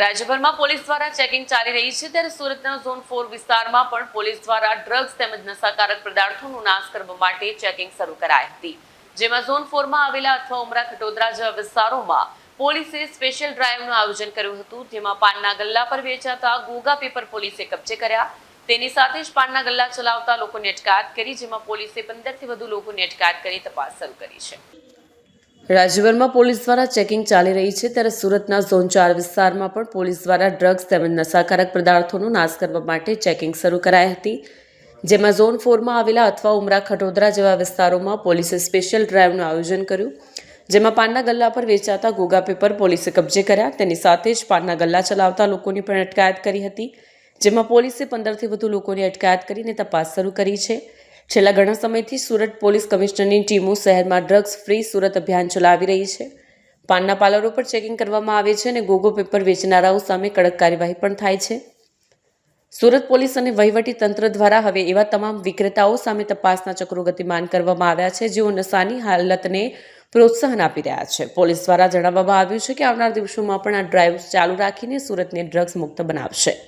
રાજ્યભરમાં પોલીસ દ્વારા ચેકિંગ ચાલી રહી છે ત્યારે સુરતના ઝોન ફોર વિસ્તારમાં પણ પોલીસ દ્વારા ડ્રગ્સ તેમજ નશાકારક પદાર્થોનો નાશ કરવા માટે ચેકિંગ શરૂ કરાઈ હતી. જેમાં ઝોન ફોરમાં આવેલા અથવા ઉમરા ખટોદરા જેવા વિસ્તારોમાં પોલીસે સ્પેશિયલ ડ્રાઈવનું આયોજન કર્યું હતું, જેમાં પાનના ગલ્લા પર વેચાતા ગોગા પેપર પોલીસે કબજે કર્યા. તેની સાથે જ પાનના ગલ્લા ચલાવતા લોકોની અટકાયત કરી, જેમાં પોલીસે પંદરથી વધુ લોકોની અટકાયત કરી તપાસ શરૂ કરી છે. રાજ્યભરમાં પોલીસ દ્વારા ચેકિંગ ચાલી રહી છે ત્યારે સુરતના ઝોન ચાર વિસ્તારમાં પણ પોલીસ દ્વારા ડ્રગ્સ તેમજ નશાકારક પદાર્થોનો નાશ કરવા માટે ચેકિંગ શરૂ કરાઈ હતી, જેમાં ઝોન ફોરમાં આવેલા અથવા ઉમરા ખટોદરા જેવા વિસ્તારોમાં પોલીસે સ્પેશિયલ ડ્રાઈવનું આયોજન કર્યું, જેમાં પાનના ગલ્લા પર વેચાતા ગોગા પેપર પોલીસે કબજે કર્યા, તેની સાથે જ પાનના ગલ્લા ચલાવતા લોકોની પણ અટકાયત કરી હતી, જેમાં પોલીસે પંદરથી વધુ લોકોની અટકાયત કરીને તપાસ શરૂ કરી છે. છેલ્લા ઘણા સમયથી સુરત પોલીસ કમિશનરની ટીમો શહેરમાં ડ્રગ્સ ફ્રી સુરત અભિયાન ચલાવી રહી છે. પાનના પાર્લરો પર ચેકિંગ કરવામાં આવે છે અને ગોગો પેપર વેચનારાઓ સામે કડક કાર્યવાહી પણ થાય છે. સુરત પોલીસ અને વહીવટી તંત્ર દ્વારા હવે એવા તમામ વિક્રેતાઓ સામે તપાસના ચક્રો ગતિમાન કરવામાં આવ્યા છે, જેઓ નશાની હાલતને પ્રોત્સાહન આપી રહ્યા છે. પોલીસ દ્વારા જણાવવામાં આવ્યું છે કે આવનાર દિવસોમાં પણ આ ડ્રાઈવ ચાલુ રાખીને સુરતને ડ્રગ્સ મુક્ત બનાવશે.